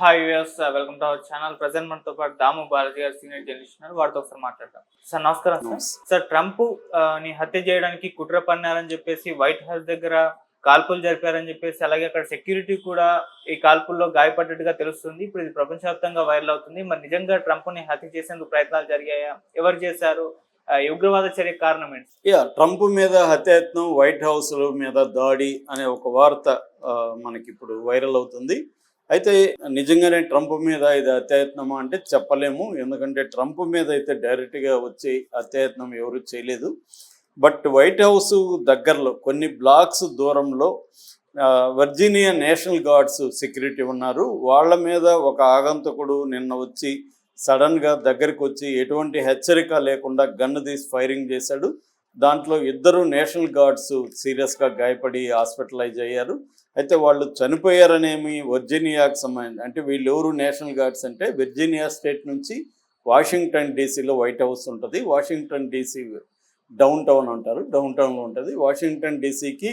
Hi views welcome to our channel present మనతో పాటు దాము బాలాజీ గారు సీనియర్ జర్నలిస్ట్ ఉన్నారు. వారితో ఒకసారి మాట్లాడతాం సార్ నమస్కారం సార్ సార్ ట్రంప్ని హత్య చేయడానికి కుట్ర పన్నారని చెప్పేసి వైట్ హౌస్ దగ్గర కాల్పులు జరిపారని చెప్పేసి అలాగే అక్కడ సెక్యూరిటీ కూడా ఈ కాల్పుల్లో గాయపడ్డట్టుగా తెలుస్తుంది. ఇప్పుడు ఇది ప్రపంచవ్యాప్తంగా వైరల్ అవుతుంది. మరి నిజంగా ట్రంప్ని హత్య చేసేందుకు ప్రయత్నాలు జరిగాయా? ఎవరు చేశారు? ఉగ్రవాద చర్య కారణం ఏంటి? యా ట్రంప్ మీద హత్యాయత్నం వైట్ హౌస్ మీద దాడి అనే ఒక వార్త మనకి ఇప్పుడు వైరల్ అవుతుంది. అయితే నిజంగానే ట్రంప్ మీద ఇది హత్యాయత్నమా అంటే చెప్పలేము. ఎందుకంటే ట్రంప్ మీద అయితే డైరెక్ట్గా వచ్చి హత్యాయత్నం ఎవరు చేయలేదు. బట్ వైట్ హౌస్ దగ్గరలో కొన్ని బ్లాక్స్ దూరంలో వర్జీనియా నేషనల్ గార్డ్స్ సెక్యూరిటీ ఉన్నారు. వాళ్ళ మీద ఒక ఆగంతకుడు నిన్న వచ్చి సడన్గా దగ్గరికి వచ్చి ఎటువంటి హెచ్చరిక లేకుండా గన్ను తీసి ఫైరింగ్ చేశాడు. దాంట్లో ఇద్దరు నేషనల్ గార్డ్స్ సీరియస్గా గాయపడి హాస్పిటలైజ్ అయ్యారు. అయితే వాళ్ళు చనిపోయారనేమి వర్జీనియాకి సంబంధించి అంటే వీళ్ళు ఎవరు నేషనల్ గార్డ్స్ అంటే విర్జీనియా స్టేట్ నుంచి వాషింగ్టన్ డీసీలో వైట్ హౌస్ ఉంటుంది. వాషింగ్టన్ డీసీ డౌన్ టౌన్ అంటారు. డౌన్ టౌన్లో ఉంటుంది. వాషింగ్టన్ డీసీకి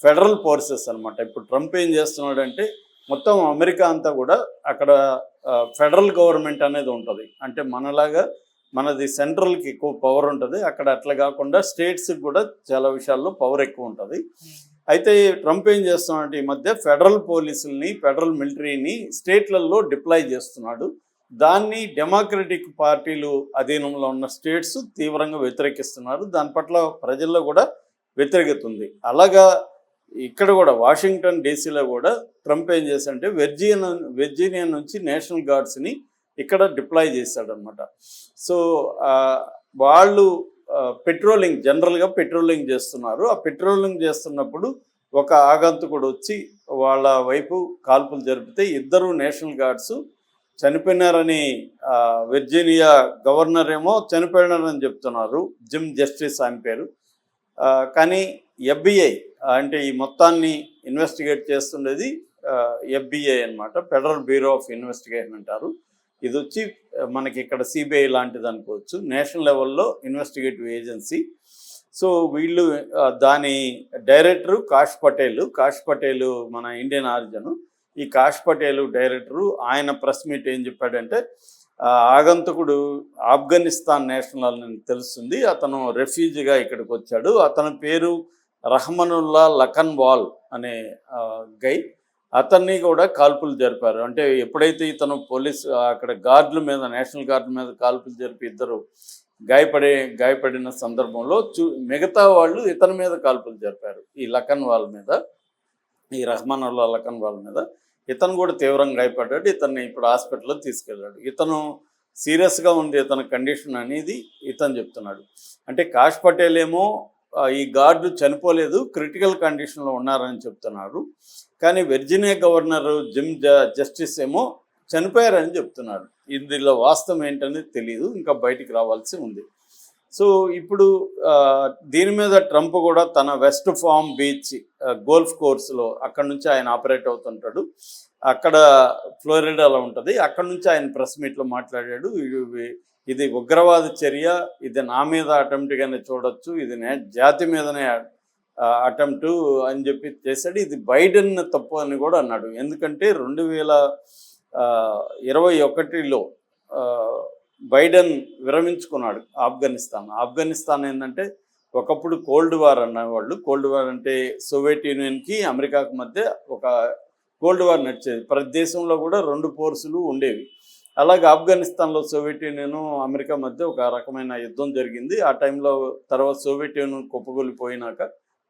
ఫెడరల్ ఫోర్సెస్ అన్నమాట. ఇప్పుడు ట్రంప్ ఏం చేస్తున్నాడంటే మొత్తం అమెరికా అంతా కూడా అక్కడ ఫెడరల్ గవర్నమెంట్ అనేది ఉంటుంది. అంటే మనలాగా మనది సెంట్రల్కి ఎక్కువ పవర్ ఉంటుంది. అక్కడ అట్లా కాకుండా స్టేట్స్కి కూడా చాలా విషయాల్లో పవర్ ఎక్కువ ఉంటుంది. అయితే ట్రంప్ ఏం చేస్తున్నాడు ఈ మధ్య ఫెడరల్ పోలీసుల్ని ఫెడరల్ మిలిటరీని స్టేట్లలో డిప్లాయ్ చేస్తున్నాడు. దాన్ని డెమోక్రటిక్ పార్టీలు అధీనంలో ఉన్న స్టేట్స్ తీవ్రంగా వ్యతిరేకిస్తున్నారు. దాని పట్ల ప్రజల్లో కూడా వ్యతిరేకత ఉంది అలాగా ఇక్కడ కూడా వాషింగ్టన్ డీసీలో కూడా ట్రంప్ ఏం చేశాడంటే వెర్జీనియా వెర్జీనియా నుంచి నేషనల్ గార్డ్స్ని ఇక్కడ డిప్లాయ్ చేశాడనమాట. సో వాళ్ళు పెట్రోలింగ్ జనరల్గా పెట్రోలింగ్ చేస్తున్నారు. ఆ పెట్రోలింగ్ చేస్తున్నప్పుడు ఒక ఆగంతుకుడు వచ్చి వాళ్ళ వైపు కాల్పులు జరిపితే ఇద్దరు నేషనల్ గార్డ్స్ చనిపోయినారని వెర్జీనియా గవర్నర్ ఏమో చనిపోయినారని చెప్తున్నారు. జిమ్ జస్టిస్ ఆయన పేరు. కానీ ఎఫ్బిఐ అంటే ఈ మొత్తాన్ని ఇన్వెస్టిగేట్ చేస్తుండేది ఎఫ్బిఐ అన్నమాట. ఫెడరల్ బ్యూరో ఆఫ్ ఇన్వెస్టిగేషన్ అంటారు. ఇది వచ్చి మనకి ఇక్కడ సిబిఐ లాంటిది అనుకోవచ్చు. నేషనల్ లెవెల్లో ఇన్వెస్టిగేటివ్ ఏజెన్సీ. సో వీళ్ళు దాని డైరెక్టరు కాష్ పటేల్. కాష్ పటేల్ మన ఇండియన్ ఆరిజన్. ఈ కాష్ పటేల్ డైరెక్టరు ఆయన ప్రెస్ మీట్ ఏం చెప్పాడంటే ఆగంతకుడు ఆఫ్ఘనిస్తాన్ నేషనల్ అని తెలుస్తుంది. అతను రెఫ్యూజీగా ఇక్కడికి వచ్చాడు అతని పేరు రహమనుల్లా లఖన్ వాల్ అనే గై. అతన్ని కూడా కాల్పులు జరిపారు. అంటే ఎప్పుడైతే ఇతను పోలీస్ అక్కడ గార్డుల మీద నేషనల్ గార్డుల మీద కాల్పులు జరిపి ఇద్దరు గాయపడే గాయపడిన సందర్భంలో చూ మిగతా వాళ్ళు ఇతని మీద కాల్పులు జరిపారు. ఈ లఖన్ వాల్ మీద ఈ రహమాన్ అల్లా లఖన్ వాల్ మీద. ఇతను కూడా తీవ్రంగా గాయపడ్డాడు. ఇతన్ని ఇప్పుడు హాస్పిటల్లో తీసుకెళ్ళాడు. ఇతను సీరియస్గా ఉంది ఇతని కండిషన్ అనేది ఇతను చెప్తున్నాడు. అంటే కాష్ పటేల్ ఏమో ఈ గార్డు చనిపోలేదు క్రిటికల్ కండిషన్లో ఉన్నారని చెప్తున్నారు. కానీ వెర్జినియా గవర్నర్ జిమ్ జ- జస్టిస్ ఏమో చనిపోయారని చెప్తున్నారు. ఇందులో వాస్తవం ఏంటనేది తెలియదు ఇంకా బయటికి రావాల్సి ఉంది. సో ఇప్పుడు దీని మీద ట్రంప్ కూడా తన వెస్ట్ ఫామ్ బీచ్ గోల్ఫ్ కోర్సులో అక్కడ నుంచి ఆయన ఆపరేట్ అవుతుంటాడు. అక్కడ ఫ్లోరిడాలో ఉంటుంది. అక్కడ నుంచి ఆయన ప్రెస్ మీట్లో మాట్లాడాడు. ఇవి- ఇది ఉగ్రవాద చర్య ఇది నా మీద అటెంప్ట్గానే చూడొచ్చు ఇది నే జాతి మీదనే అటెంప్ట్ అని చెప్పి చేశాడు. ఇది బైడెన్ తప్పు అని కూడా అన్నాడు. ఎందుకంటే రెండు వేల ఇరవై ఒకటిలో బైడెన్ విరమించుకున్నాడు ఆఫ్ఘనిస్తాన్. ఆఫ్ఘనిస్తాన్ ఏంటంటే ఒకప్పుడు కోల్డ్ వార్ అన్నవాళ్ళు. కోల్డ్ వార్ అంటే సోవియట్ యూనియన్కి అమెరికాకు మధ్య ఒక కోల్డ్ వార్ నడిచేది. ప్రతి దేశంలో కూడా రెండు ఫోర్సులు ఉండేవి. అలాగే ఆఫ్ఘనిస్తాన్లో సోవియట్ యూనియన్ అమెరికా మధ్య ఒక రకమైన యుద్ధం జరిగింది. ఆ టైంలో తర్వాత సోవియట్ యూనియన్ కుప్పగొలిపోయినాక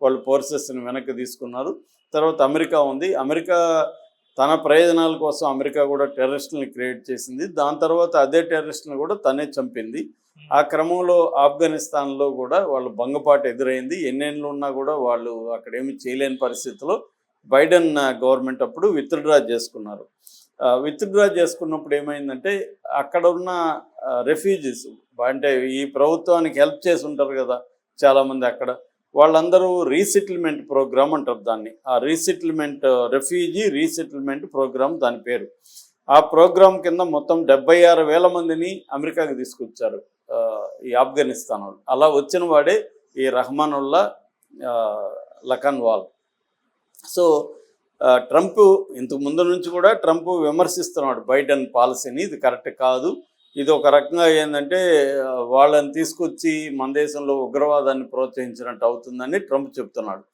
వాళ్ళు ఫోర్సెస్ని వెనక్కి తీసుకున్నారు. తర్వాత అమెరికా ఉంది. అమెరికా తన ప్రయోజనాల కోసం అమెరికా కూడా టెర్రరిస్టులను క్రియేట్ చేసింది. దాని తర్వాత అదే టెర్రరిస్టులను కూడా తనే చంపింది. ఆ క్రమంలో ఆఫ్ఘనిస్తాన్లో కూడా వాళ్ళు భంగపాటు ఎదురైంది. ఎన్నేళ్ళు ఉన్నా కూడా వాళ్ళు అక్కడ ఏమి చేయలేని పరిస్థితిలో బైడెన్ గవర్నమెంట్ అప్పుడు విత్డ్రా చేసుకున్నారు. విత్డ్రా చేసుకున్నప్పుడు ఏమైందంటే అక్కడ ఉన్న రెఫ్యూజీస్ అంటే ఈ ప్రభుత్వానికి హెల్ప్ చేసి ఉంటారు కదా చాలామంది అక్కడ వాళ్ళందరూ రీసెటిల్మెంట్ ప్రోగ్రామ్ అంటారు దాన్ని. ఆ రీసెటిల్మెంట్ రెఫ్యూజీ రీసెటిల్మెంట్ ప్రోగ్రామ్ దాని పేరు. ఆ ప్రోగ్రామ్ కింద మొత్తం డెబ్బై ఆరు వేల మందిని అమెరికాకి తీసుకొచ్చారు ఈ ఆఫ్ఘనిస్తాన్ వాళ్ళు. అలా వచ్చిన వాడే ఈ Rahmanullah Lakanwal Lakanwal. So Trump ఇంతకు ముందు నుంచి కూడా ట్రంప్ విమర్శిస్తున్నాడు బైడెన్ పాలసీని. ఇది కరెక్ట్ కాదు. ఇది ఒక రకంగా ఏంటంటే వాళ్ళని తీసుకొచ్చి మన దేశంలో ఉగ్రవాదాన్ని ప్రోత్సహించినట్టు అవుతుందని ట్రంప్ చెప్తున్నాడు.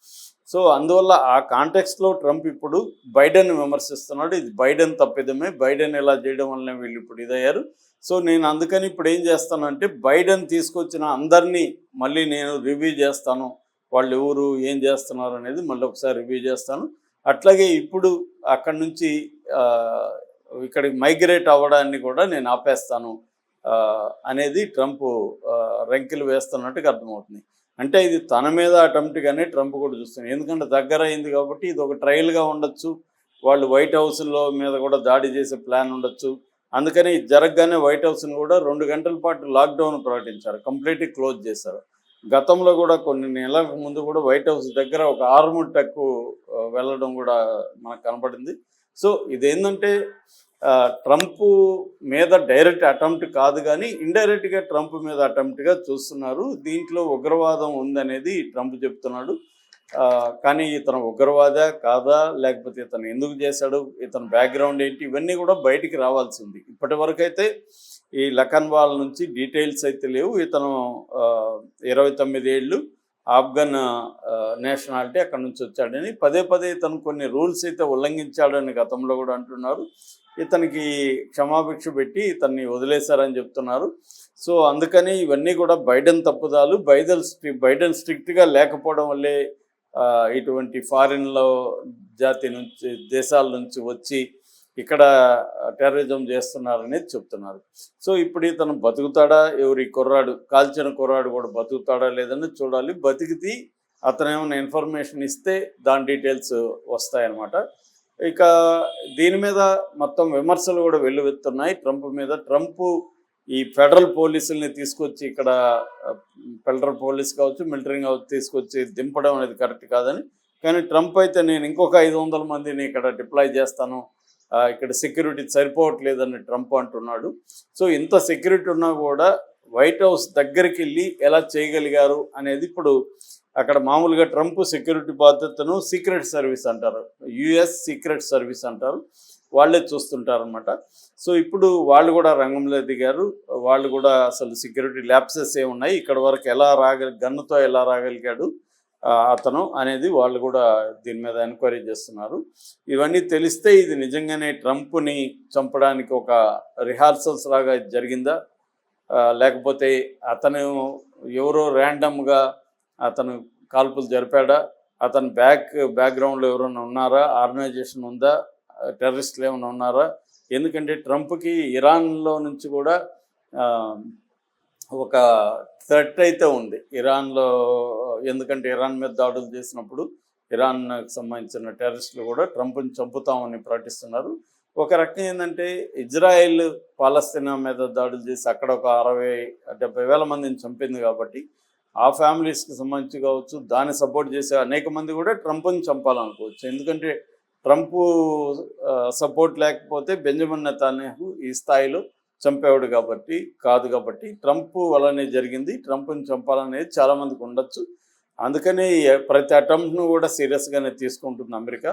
సో అందువల్ల ఆ కాంటెక్స్లో ట్రంప్ ఇప్పుడు బైడెన్ విమర్శిస్తున్నాడు. ఇది బైడెన్ తప్పిదమే. బైడెన్ ఇలా చేయడం వల్లనే వీళ్ళు ఇప్పుడు ఇదయ్యారు. సో నేను అందుకని ఇప్పుడు ఏం చేస్తానంటే బైడెన్ తీసుకొచ్చిన అందరినీ మళ్ళీ నేను రివ్యూ చేస్తాను. వాళ్ళు ఎవరు ఏం చేస్తున్నారు అనేది మళ్ళీ ఒకసారి రివ్యూ చేస్తాను. అట్లాగే ఇప్పుడు అక్కడి నుంచి ఇక్కడికి మైగ్రేట్ అవ్వడాన్ని కూడా నేను ఆపేస్తాను ఆ, అనేది ట్రంప్ ఆ, రెంకిలు వేస్తున్నట్టుగా అర్థమవుతుంది. అంటే ఇది తన మీద అటెంప్ట్గానే ట్రంప్ కూడా చూస్తుంది ఎందుకంటే దగ్గర అయింది కాబట్టి ఇది ఒక ట్రయల్గా ఉండొచ్చు. వాళ్ళు వైట్ హౌస్లో మీద కూడా దాడి చేసే ప్లాన్ ఉండొచ్చు. అందుకని జరగగానే వైట్ హౌస్ని కూడా రెండు గంటల పాటు లాక్డౌన్ ప్రకటించారు. కంప్లీట్గా క్లోజ్ చేశారు. గతంలో కూడా కొన్ని నెలలకు ముందు కూడా వైట్ హౌస్ దగ్గర ఒక ఆర్మూర్ టక్కు వెళ్ళడం కూడా మనకు కనపడింది. సో ఇదేంటంటే ట్రంప్ మీద డైరెక్ట్ అటెంప్ట్ కాదు కానీ ఇండైరెక్ట్గా ట్రంప్ మీద అటెంప్ట్గా చూస్తున్నారు. దీంట్లో ఉగ్రవాదం ఉందనేది ట్రంప్ చెప్తున్నాడు. కానీ ఇతను ఉగ్రవాద కాదా? లేకపోతే ఇతను ఎందుకు చేశాడు? ఇతని బ్యాక్గ్రౌండ్ ఏంటి? ఇవన్నీ కూడా బయటికి రావాల్సింది. ఇప్పటి అయితే ఈ లఖన్ వాల్ నుంచి డీటెయిల్స్ అయితే లేవు. ఇతను ఇరవై తొమ్మిది ఏళ్ళు ఆఫ్ఘన్ నేషనాలిటీ అక్కడ నుంచి వచ్చాడని. పదే పదే ఇతను కొన్ని రూల్స్ అయితే ఉల్లంఘించాడని గతంలో కూడా అంటున్నారు. ఇతనికి క్షమాభిక్ష పెట్టి ఇతన్ని వదిలేశారని చెప్తున్నారు. సో అందుకని ఇవన్నీ కూడా బైడెన్ తప్పుదాలు. బైడెన్ స్ట్రి బైడెన్ స్ట్రిక్ట్గా లేకపోవడం వల్లే ఇటువంటి ఫారిన్లో జాతి నుంచి దేశాల నుంచి వచ్చి ఇక్కడ టెర్రరిజం చేస్తున్నారనేది చెప్తున్నారు. సో ఇప్పుడు ఇతను బతుకుతాడా? ఎవరి కుర్రాడు కాల్చిన కుర్రాడు కూడా బతుకుతాడా లేదని చూడాలి. బతికితే అతను ఏమైనా ఇన్ఫర్మేషన్ ఇస్తే దాని డీటెయిల్స్ వస్తాయన్నమాట. ఇక దీని మీద మొత్తం విమర్శలు కూడా వెల్లువెత్తున్నాయి. ట్రంప్ మీద ట్రంప్ ఈ ఫెడరల్ పోలీసుల్ని తీసుకొచ్చి ఇక్కడ ఫెడరల్ పోలీస్ కావచ్చు మిలిటరీ కావచ్చు తీసుకొచ్చి దింపడం అనేది కరెక్ట్ కాదని. కానీ ట్రంప్ అయితే నేను ఇంకొక ఐదు వందల మందిని ఇక్కడ డిప్లాయ్ చేస్తాను. ఇక్కడ సెక్యూరిటీ సరిపోవట్లేదని ట్రంప్ అంటున్నాడు. సో ఇంత సెక్యూరిటీ ఉన్నా కూడా వైట్ హౌస్ దగ్గరికి వెళ్ళి ఎలా చేయగలిగారు అనేది ఇప్పుడు అక్కడ మామూలుగా ట్రంప్ సెక్యూరిటీ బాధ్యతను సీక్రెట్ సర్వీస్ అంటారు. యుఎస్ సీక్రెట్ సర్వీస్ అంటారు. వాళ్ళే చూస్తుంటారు అనమాట సో ఇప్పుడు వాళ్ళు కూడా రంగంలో దిగారు. వాళ్ళు కూడా అసలు సెక్యూరిటీ ల్యాబ్సెస్ ఏమున్నాయి ఇక్కడ వరకు ఎలా రాగలి గన్నుతో ఎలా రాగలిగాడు అతను అనేది వాళ్ళు కూడా దీని మీద ఎంక్వైరీ చేస్తున్నారు. ఇవన్నీ తెలిస్తే ఇది నిజంగానే ట్రంప్ని చంపడానికి ఒక రిహార్సల్స్ లాగా జరిగిందా? లేకపోతే అతను ఎవరో ర్యాండమ్గా అతను కాల్పులు జరిపాడా? అతని బ్యాక్ బ్యాక్గ్రౌండ్లో ఎవరైనా ఉన్నారా? ఆర్గనైజేషన్ ఉందా? టెర్రరిస్టులు ఏమైనా ఉన్నారా? ఎందుకంటే ట్రంప్కి ఇరాన్లో నుంచి కూడా ఒక థ్రెట్ అయితే ఉంది. ఇరాన్లో ఎందుకంటే ఇరాన్ మీద దాడులు చేసినప్పుడు ఇరాన్కి సంబంధించిన టెర్రరిస్టులు కూడా ట్రంప్ని చంపుతామని ప్రకటిస్తున్నారు. ఒక రకం ఏంటంటే ఇజ్రాయెల్ పాలస్తీనా మీద దాడులు చేసి అక్కడ ఒక అరవై డెబ్బై వేల మందిని చంపింది కాబట్టి ఆ ఫ్యామిలీస్కి సంబంధించి కావచ్చు దాన్ని సపోర్ట్ చేసే అనేక మంది కూడా ట్రంప్ని చంపాలనుకోవచ్చు. ఎందుకంటే ట్రంప్ సపోర్ట్ లేకపోతే బెంజమిన్ నెతాన్యాహు ఈ స్థాయిలో చంపేవాడు కాబట్టి కాదు కాబట్టి ట్రంప్ వల్లనే జరిగింది. ట్రంప్ని చంపాలనేది చాలామందికి ఉండొచ్చు. అందుకని ప్రతి అటెంప్ట్ను కూడా సీరియస్గానే తీసుకుంటుంది అమెరికా.